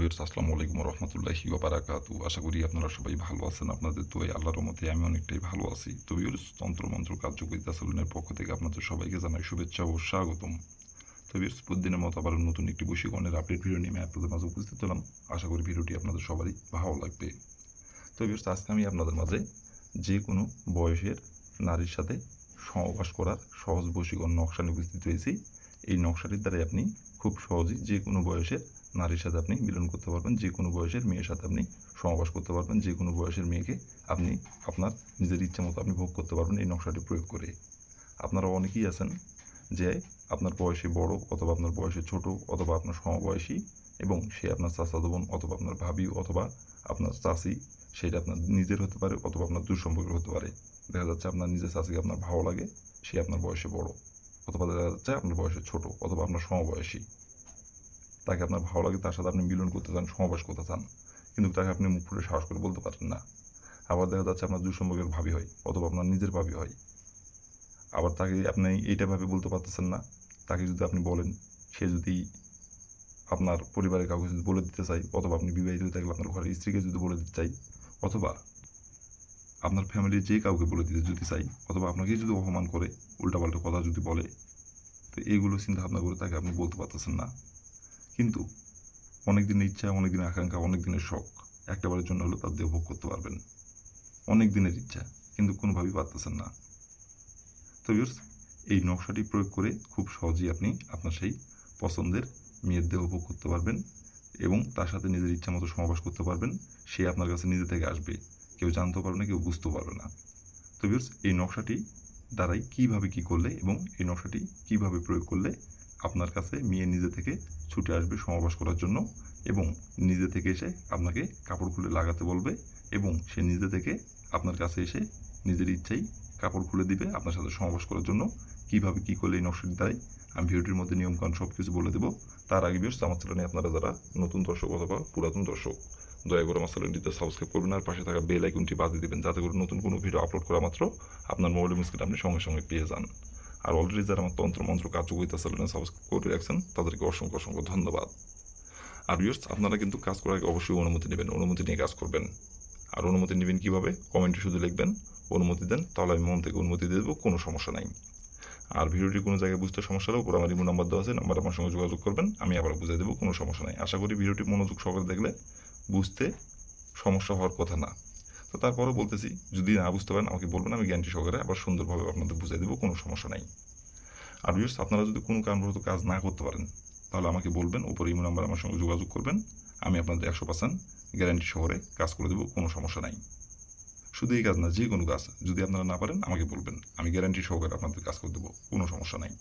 Viewers আসসালামু আলাইকুম রহমতুল্লাহি বারাকাতু আশা করি আপনারা সবাই ভালো আছেন, আপনাদের তো এই আল্লাহর মতে আমি অনেকটাই ভালো আছি। তো ভিউয়ার্স তন্ত্রমন্ত্র কার্যকরিতা সেলুনের পক্ষ থেকে আপনাদের সবাইকে জানাই শুভেচ্ছা ও স্বাগতম। তো ভিউয়ার্স প্রতিদিনের মতো আবার নতুন একটি বশীকরণের আপডেট ভিডিও নিয়ে আপনাদের মাঝে উপস্থিত হলাম। আশা করি ভিডিওটি আপনাদের সবারই ভালো লাগবে। তো ভিউয়ার্স আজকে আমি আপনাদের মাঝে যে কোনো বয়সের নারীর সাথে সহবাস করার সহজ বশীকরণ নকশা নিয়ে উপস্থিত হয়েছি। এই নকশাটির দ্বারাই আপনি খুব সহজেই যে কোনো বয়সের নারীর সাথে আপনি মিলন করতে পারবেন, যে কোনো বয়সের মেয়ের সাথে আপনি সহবাস করতে পারবেন, যে কোনো বয়সের মেয়েকে আপনি আপনার নিজের ইচ্ছা মতো আপনি ভোগ করতে পারবেন এই নকশাটি প্রয়োগ করে। আপনারা অনেকেই আছেন যে আপনার বয়সে বড় অথবা আপনার বয়সে ছোট অথবা আপনার সমবয়সী এবং সে আপনার চাচাতো বোন অথবা আপনার ভাবি অথবা আপনার চাচি, সেটা আপনার নিজের হতে পারে অথবা আপনার দুঃসম্পর্কের হতে পারে। দেখা যাচ্ছে আপনার নিজের চাচিকে আপনার ভালো লাগে, সে আপনার বয়সে বড় অথবা দেখা যাচ্ছে আপনার বয়সে ছোট অথবা আপনার সমবয়সী। তাকে আপনার ভালো লাগে, তার সাথে আপনি মিলন করতে চান, সমাবেশ করতে চান, কিন্তু তাকে আপনি মুখ ফুটে সাহস করে বলতে পারেন না। আবার দেখা যাচ্ছে আপনার দুঃসম্পর্কের ভাবি হয়, অথবা আপনার নিজের ভাবি হয়। আবার তাকে আপনি এইটা ভাবে বলতে পারতেছেন না, তাকে যদি আপনি বলেন, সে যদি আপনার পরিবারের কাউকে যদি বলে দিতে চাই অথবা আপনি বিবাহিত হয়ে থাকলে আপনার ঘরের স্ত্রীকে যদি বলে দিতে চাই অথবা আপনার ফ্যামিলির যে কাউকে বলে দিতে যদি চাই অথবা আপনাকে যদি অপমান করে, উল্টাপাল্টা কথা যদি বলে, তো এইগুলো চিন্তা ভাবনা করে তাকে আপনি বলতে পারতেছেন না। কিন্তু অনেক দিনের ইচ্ছা অনেক দিনের আকাঙ্ক্ষা অনেক দিনের শখ একটাবারের জন্য হলেও তার দেহ ভোগ করতে পারবেন। অনেক দিনের ইচ্ছা, কিন্তু কোনোভাবেই পারতেছেন না। তো ভিউয়ার্স এই নকশাটি প্রয়োগ করে খুব সহজেই আপনি আপনার সেই পছন্দের মেয়ের দেহ ভোগ করতে পারবেন এবং তার সাথে নিজের ইচ্ছা মতো সমাবেশ করতে পারবেন। সে আপনার কাছে নিজে থেকে আসবে। কেউ জানতেও পারবে না, কেউ বুঝতেও পারবে না। তো ভিউয়ার্স এই নকশাটি দ্বারাই কীভাবে কি করলে এবং এই নকশাটি কীভাবে প্রয়োগ করলে আপনার কাছে মেয়ে নিজে থেকে ছুটে আসবে সমাবেশ করার জন্য এবং নিজে থেকে এসে আপনাকে কাপড় খুলে লাগাতে বলবে এবং সে নিজে থেকে আপনার কাছে এসে নিজের ইচ্ছাই কাপড় খুলে দিবে আপনার সাথে সমাবেশ করার জন্য। কীভাবে কি করলে এই নকশাটি দ্বারাই আমি ভিডিওটির মধ্যে নিয়মকানুন সব কিছু বলে দেবো। তার আগে বিয়স আমার চ্যানেলে আপনারা যারা নতুন দর্শক অথবা পুরাতন দর্শক, দয়া করে আমার চ্যানেলটিতে সাবস্ক্রাইব করবেন আর পাশে থাকা বেল আইকনটি বাজিয়ে দেবেন, যাতে করে নতুন কোনো ভিডিও আপলোড করা মাত্র আপনার মোবাইল স্ক্রিন আপনি সঙ্গে সঙ্গে পেয়ে যান। আর অলরেডি যারা আমার তন্ত্র মন্ত্র কার্যকরিতা চ্যানেলে সাবস্ক্রাইব করে রাখছেন তাদেরকে অসংখ্য অসংখ্য ধন্যবাদ। আর ভিউয়ার্স আপনারা কিন্তু কাজ করার আগে অবশ্যই অনুমতি নেবেন, অনুমতি নিয়ে কাজ করবেন। আর অনুমতি নেবেন কীভাবে? কমেন্টে শুধু লিখবেন, অনুমতি দেন, তাহলে আমি মন থেকে অনুমতি দিয়ে দেবো, কোনো সমস্যা নাই। আর ভিডিওটি কোনো জায়গায় বুঝতে সমস্যা হলে উপর আমার ইমো নাম্বার দেওয়া আছে নাম্বার আমার সঙ্গে যোগাযোগ করবেন, আমি আবার বুঝিয়ে দেবো, কোনো সমস্যা নাই। আশা করি ভিডিওটি মনোযোগ সহকারে দেখলে বুঝতে সমস্যা হওয়ার কথা না। তো তারপরে বলতেছি, যদি না বুঝতে পারেন, আমাকে বলবেন, আমি গ্যারান্টি সহকারে আবার সুন্দরভাবে আপনাদের বুঝিয়ে দেবো, কোনো সমস্যা নাই। আর ভিউয়ার্স আপনারা যদি কোনো কারণবশত কাজ না করতে পারেন, তাহলে আমাকে বলবেন, উপরে ইমো নাম্বার আমার সঙ্গে যোগাযোগ করবেন, আমি আপনাদের একশো পার্সেন্ট গ্যারান্টি শহরে কাজ করে দেবো, কোনো সমস্যা নাই। শুধু এই কাজ না, যে কোনো কাজ, যদি আপনারা না পারেন, আমাকে বলবেন, আমি গ্যারান্টি সহকারে আপনাদের কাজ করে দেবো, কোনো সমস্যা নাই।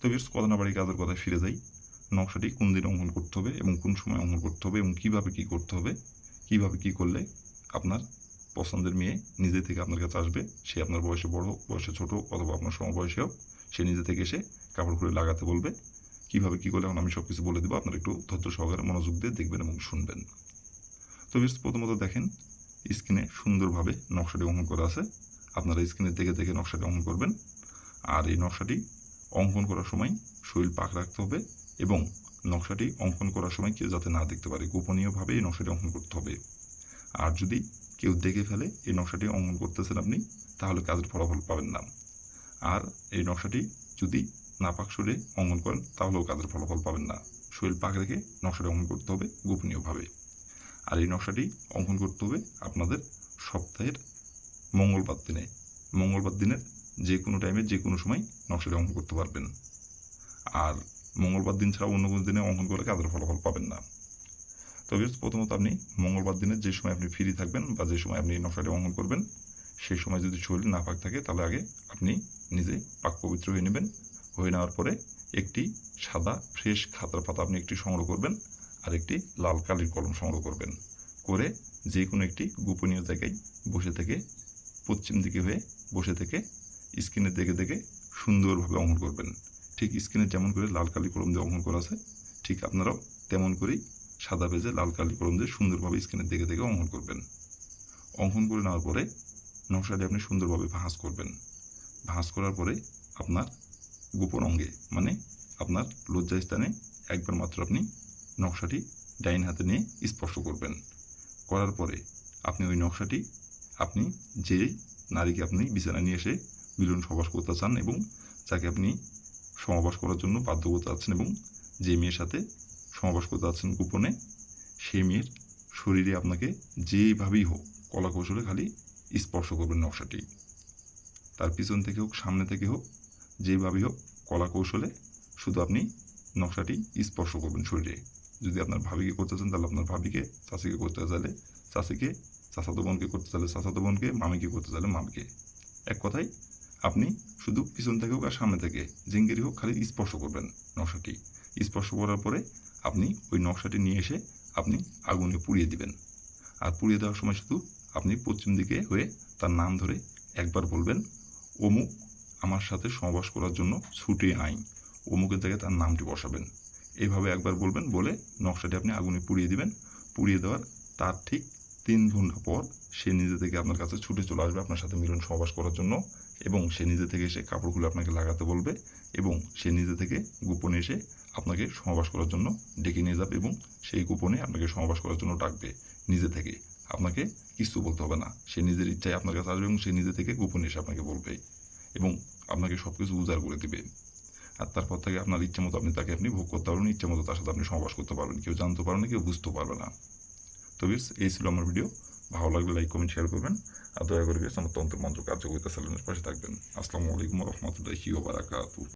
তো ভিউয়ার্স কথা না বাড়ি কাজের কথায় ফিরে যাই। নকশাটি কোন দিন অঙ্কন করতে হবে এবং কোন সময় অঙ্কন করতে হবে এবং কীভাবে কী করতে হবে, কীভাবে কী করলে আপনার পছন্দের মেয়ে নিজে থেকে আপনার কাছে আসবে। সে আপনার বয়সে বড়, বয়সে ছোট অথবা আপনার সমবয়সী হোক, সে নিজে থেকে এসে কাপড় খুলে লাগাতে বলবে। কীভাবে, কী করলে, আমি সব কিছু বলে দেবো। আপনারা একটু ধৈর্য সহকারে মনোযোগ দিয়ে দেখবেন এবং শুনবেন। তো বেশ প্রথমত দেখেন স্ক্রিনে সুন্দরভাবে নকশাটি অঙ্কন করা আছে। আপনারা স্ক্রিনে দেখে দেখে নকশাটি অঙ্কন করবেন। আর এই নকশাটি অঙ্কন করার সময় শরীর পাক রাখতে হবে এবং নকশাটি অঙ্কন করার সময় কেউ যাতে না দেখতে পারে, গোপনীয়ভাবে এই নকশাটি অঙ্কন করতে হবে। আর যদি কেউ দেখে ফেলে এই নকশাটি অঙ্কন করতেছেন আপনি, তাহলে কাজের ফলাফল পাবেন না। আর এই নকশাটি যদি নাপাক সুরে অঙ্কন করেন, তাহলেও কাজের ফলাফল পাবেন না। শরীর পাক রেখে নকশাটি অঙ্কন করতে হবে গোপনীয়ভাবে। আর এই নকশাটি অঙ্কন করতে হবে আপনাদের সপ্তাহের মঙ্গলবার দিনে। মঙ্গলবার দিনের যে কোনো টাইমে যে কোনো সময় নকশাটি অঙ্কন করতে পারবেন। আর মঙ্গলবার দিন ছাড়া অন্য কোনো দিনে অঙ্কন করে কাজের ফলাফল পাবেন না। তবে প্রথমত আপনি মঙ্গলবার দিনে যে সময় আপনি ফ্রি থাকবেন বা যে সময় আপনি নকশাটি অঙ্কন করবেন, সেই সময় যদি শরীর না পাক থাকে, তাহলে আগে আপনি নিজে পাক পবিত্র হয়ে নেবেন। হয়ে নেওয়ার পরে একটি সাদা ফ্রেশ খাতার পাতা আপনি একটি সংগ্রহ করবেন আর একটি লাল কালির কলম সংগ্রহ করবেন। করে যে কোনো একটি গোপনীয় জায়গায় বসে থেকে, পশ্চিম দিকে হয়ে বসে থেকে, স্ক্রিনের দেখে দেখে সুন্দরভাবে অঙ্কন করবেন। ঠিক স্ক্রিনে যেমন করে লাল কালি কলম দিয়ে অঙ্কন করা আছে, ঠিক আপনারাও তেমন করেই সাদা পেজে লাল কালি কলম দিয়ে সুন্দরভাবে স্ক্রিনের দেখে দেখে অঙ্কন করবেন। অঙ্কন করে নেওয়ার পরে নকশাটি আপনি সুন্দরভাবে ভাঁজ করবেন। ভাঁজ করার পরে আপনার গোপন অঙ্গে মানে আপনার লজ্জা স্থানে একবার মাত্র আপনি নকশাটি ডাইন হাতে নিয়ে স্পর্শ করবেন। করার পরে আপনি ওই নকশাটি আপনি যে নারীকে আপনি বিছানায় নিয়ে এসে মিলন সবাস করতে চান এবং যাকে আপনি সমাবাস করার জন্য বাধ্য করতে চাচ্ছেন এবং যে মেয়ের সাথে সমাবাস করতে যাচ্ছেন গোপনে, সেই মেয়ের শরীরে আপনাকে যেভাবেই হোক কলা কৌশলে খালি স্পর্শ করবেন নকশাটি। তার পিছন থেকে হোক, সামনে থেকে হোক, যেভাবেই হোক কলা কৌশলে শুধু আপনি নকশাটি স্পর্শ করবেন শরীরে। যদি আপনার ভাবিকে করতে চান, তাহলে আপনার ভাবিকে, চাষিকে করতে চাইলে চাষিকে, চাচাতো বোনকে করতে চাইলে চাচাতো বোনকে, মামিকে করতে চাইলে মামিকে। এক কথায় আপনি শুধু পিছন থেকে হোক আর সামনে থেকে। জিঙ্গেরি হোক, খালি স্পর্শ করবেন নকশাটি। স্পর্শ করার পরে আপনি ওই নকশাটি নিয়ে এসে আপনি আগুনে পুড়িয়ে দিবেন। আর পুড়িয়ে দেওয়ার সময় শুধু আপনি পশ্চিম দিকে হয়ে তার নাম ধরে একবার বলবেন, অমুক আমার সাথে সহবাস করার জন্য ছুটে আই অমুকের জায়গায় তার নামটি বসাবেন। এইভাবে একবার বলবেন, বলে নকশাটি আপনি আগুনে পুড়িয়ে দিবেন। পুড়িয়ে দেওয়ার তার ঠিক তিন ঘণ্টা পর সে নিজে থেকে আপনার কাছে ছুটে চলে আসবে আপনার সাথে মিলন সহবাস করার জন্য। এবং সে নিজে থেকে এসে কাপড়গুলো আপনাকে লাগাতে বলবে এবং সে নিজে থেকে গোপনে এসে আপনাকে সহবাস করার জন্য ডেকে নিয়ে যাবে এবং সেই গোপনে আপনাকে সহবাস করার জন্য ডাকবে। নিজে থেকে। আপনাকে কিছু বলতে হবে না। সে নিজের ইচ্ছায় আপনার কাছে আসবে এবং সে নিজে থেকে গোপনে এসে আপনাকে বলবে এবং আপনাকে সব কিছু উজাড় করে দিবে। আর তারপর থেকে আপনার ইচ্ছে মতো আপনি তাকে আপনি ভোগ করতে পারবেন, ইচ্ছে মতো তার সাথে আপনি সহবাস করতে পারবেন। কেউ জানতে পারবে না, কেউ বুঝতে পারবে না। তো বিস এই ছিল আমার ভিডিও। ভালো লাগলে লাইক কমেন্ট শেয়ার করবেন। আর দয়া করে বিস আমার তন্ত্র মন্ত্র কার্যকরিতা চ্যানেলের পাশে থাকবেন। আসসালামু আলাইকুম রহমতুল্লাহি ওবারাকাতু